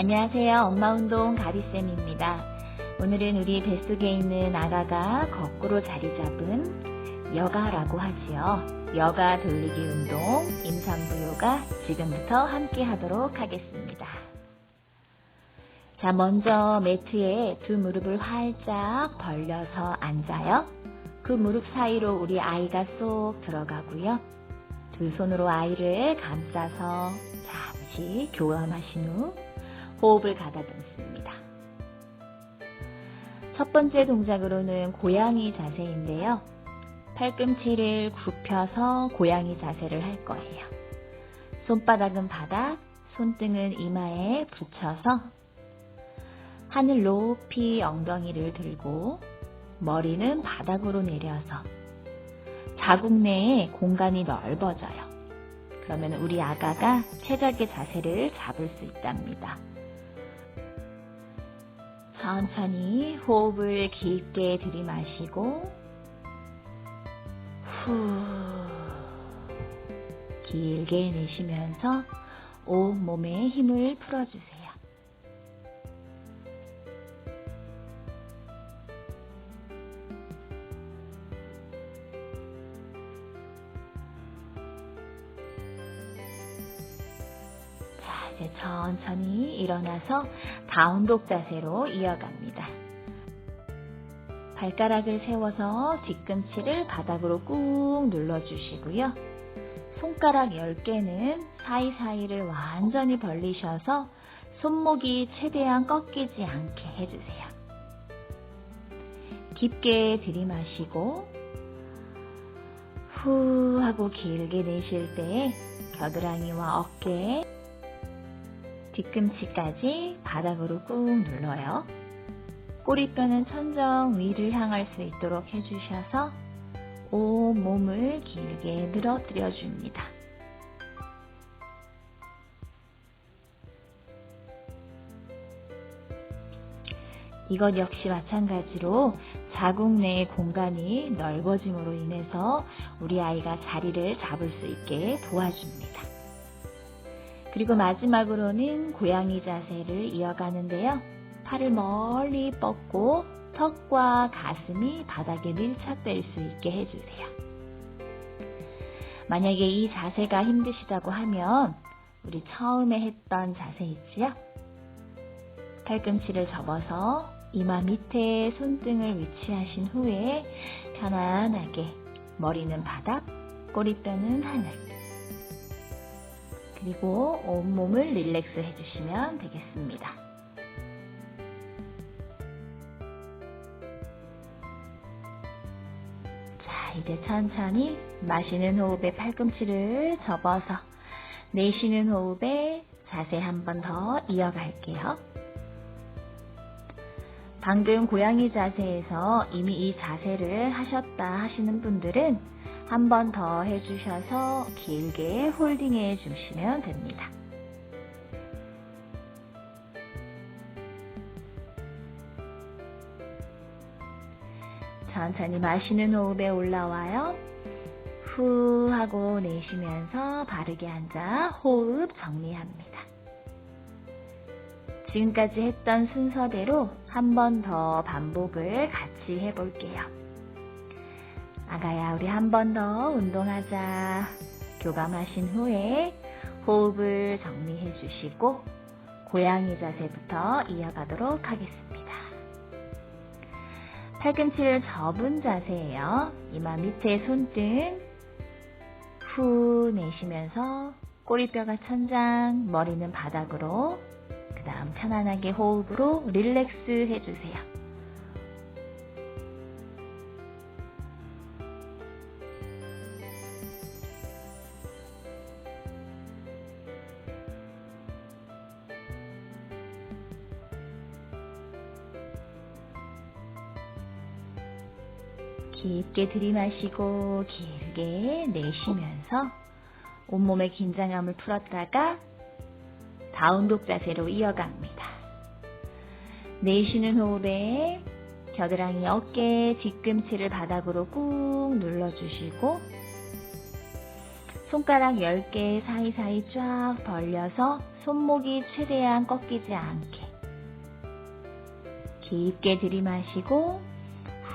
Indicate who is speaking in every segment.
Speaker 1: 안녕하세요. 엄마운동 가리쌤입니다. 오늘은 우리 뱃속에 있는 아가가 거꾸로 자리 잡은 여가라고 하지요. 여가 돌리기 운동, 임산부 요가 지금부터 함께 하도록 하겠습니다. 자, 먼저 매트에 두 무릎을 활짝 벌려서 앉아요. 그 무릎 사이로 우리 아이가 쏙 들어가고요. 두 손으로 아이를 감싸서 잠시 교감하신 후 호흡을 가다듬습니다. 첫 번째 동작으로는 고양이 자세인데요. 팔꿈치를 굽혀서 고양이 자세를 할 거예요. 손바닥은 바닥, 손등은 이마에 붙여서 하늘 높이 엉덩이를 들고 머리는 바닥으로 내려서 자국 내에 공간이 넓어져요. 그러면 우리 아가가 최적의 자세를 잡을 수 있답니다. 천천히 호흡을 깊게 들이마시고 후 길게 내쉬면서 온 몸에 힘을 풀어주세요. 자, 이제 천천히 일어나서 다운독 자세로 이어갑니다. 발가락을 세워서 뒤꿈치를 바닥으로 꾹 눌러주시고요. 손가락 10개는 사이사이를 완전히 벌리셔서 손목이 최대한 꺾이지 않게 해주세요. 깊게 들이마시고 후 하고 길게 내쉴 때 겨드랑이와 어깨 뒤꿈치까지 바닥으로 꾹 눌러요. 꼬리뼈는 천정 위를 향할 수 있도록 해주셔서 온 몸을 길게 늘어뜨려 줍니다. 이것 역시 마찬가지로 자국 내의 공간이 넓어짐으로 인해서 우리 아이가 자리를 잡을 수 있게 도와줍니다. 그리고 마지막으로는 고양이 자세를 이어가는데요. 팔을 멀리 뻗고 턱과 가슴이 바닥에 밀착될 수 있게 해주세요. 만약에 이 자세가 힘드시다고 하면 우리 처음에 했던 자세 있지요? 팔꿈치를 접어서 이마 밑에 손등을 위치하신 후에 편안하게 머리는 바닥, 꼬리뼈는 하늘. 그리고 온몸을 릴렉스 해주시면 되겠습니다. 자, 이제 천천히 마시는 호흡에 팔꿈치를 접어서 내쉬는 호흡에 자세 한 번 더 이어갈게요. 방금 고양이 자세에서 이미 이 자세를 하셨다 하시는 분들은 한 번 더 해주셔서 길게 홀딩해 주시면 됩니다. 천천히 마시는 호흡에 올라와요. 후 하고 내쉬면서 바르게 앉아 호흡 정리합니다. 지금까지 했던 순서대로 한 번 더 반복을 같이 해볼게요. 아가야, 우리 한 번 더 운동하자. 교감하신 후에 호흡을 정리해 주시고 고양이 자세부터 이어가도록 하겠습니다. 팔꿈치를 접은 자세예요. 이마 밑에 손등 후 내쉬면서 꼬리뼈가 천장, 머리는 바닥으로 그 다음 편안하게 호흡으로 릴렉스 해주세요. 깊게 들이마시고 길게 내쉬면서 온몸의 긴장감을 풀었다가 다운독 자세로 이어갑니다. 내쉬는 호흡에 겨드랑이 어깨 뒤꿈치를 바닥으로 꾹 눌러주시고 손가락 10개 사이사이 쫙 벌려서 손목이 최대한 꺾이지 않게 깊게 들이마시고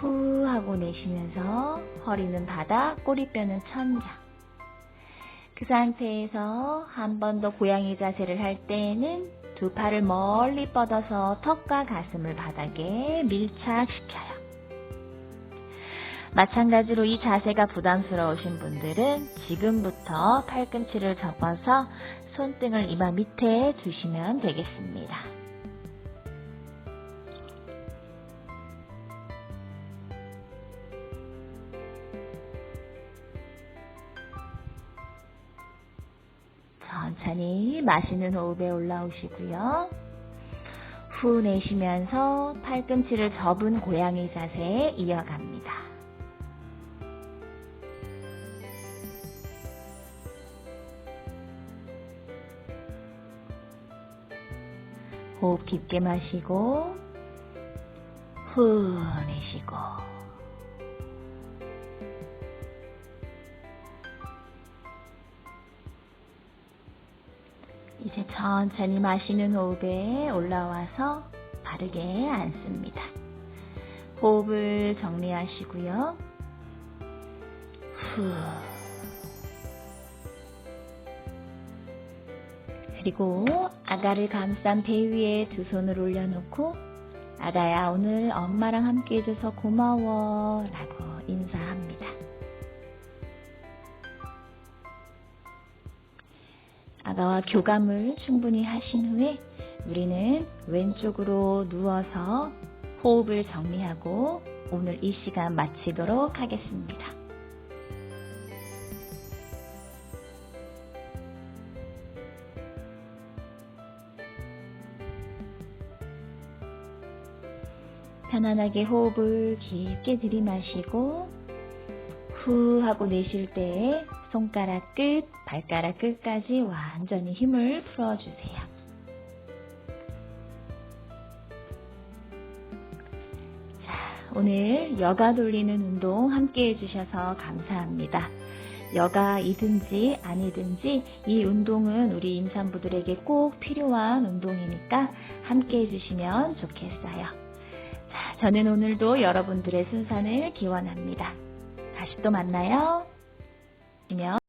Speaker 1: 후 하고 내쉬면서 허리는 바닥, 꼬리뼈는 천장. 그 상태에서 한 번 더 고양이 자세를 할 때에는 두 팔을 멀리 뻗어서 턱과 가슴을 바닥에 밀착시켜요. 마찬가지로 이 자세가 부담스러우신 분들은 지금부터 팔꿈치를 접어서 손등을 이마 밑에 두시면 되겠습니다. 천천히 마시는 호흡에 올라오시고요. 후 내쉬면서 팔꿈치를 접은 고양이 자세에 이어갑니다. 호흡 깊게 마시고 후 내쉬고 천천히 마시는 호흡에 올라와서 바르게 앉습니다. 호흡을 정리하시고요. 후. 그리고 아가를 감싼 배 위에 두 손을 올려놓고 아가야 오늘 엄마랑 함께 해줘서 고마워 라고 인사 아가와 교감을 충분히 하신 후에 우리는 왼쪽으로 누워서 호흡을 정리하고 오늘 이 시간 마치도록 하겠습니다. 편안하게 호흡을 깊게 들이마시고 후 하고 내쉴 때 손가락 끝, 발가락 끝까지 완전히 힘을 풀어주세요. 자, 오늘 여가 돌리는 운동 함께 해주셔서 감사합니다. 여가이든지 아니든지 이 운동은 우리 임산부들에게 꼭 필요한 운동이니까 함께 해주시면 좋겠어요. 자, 저는 오늘도 여러분들의 순산을 기원합니다. 다시 또 만나요. 안녕.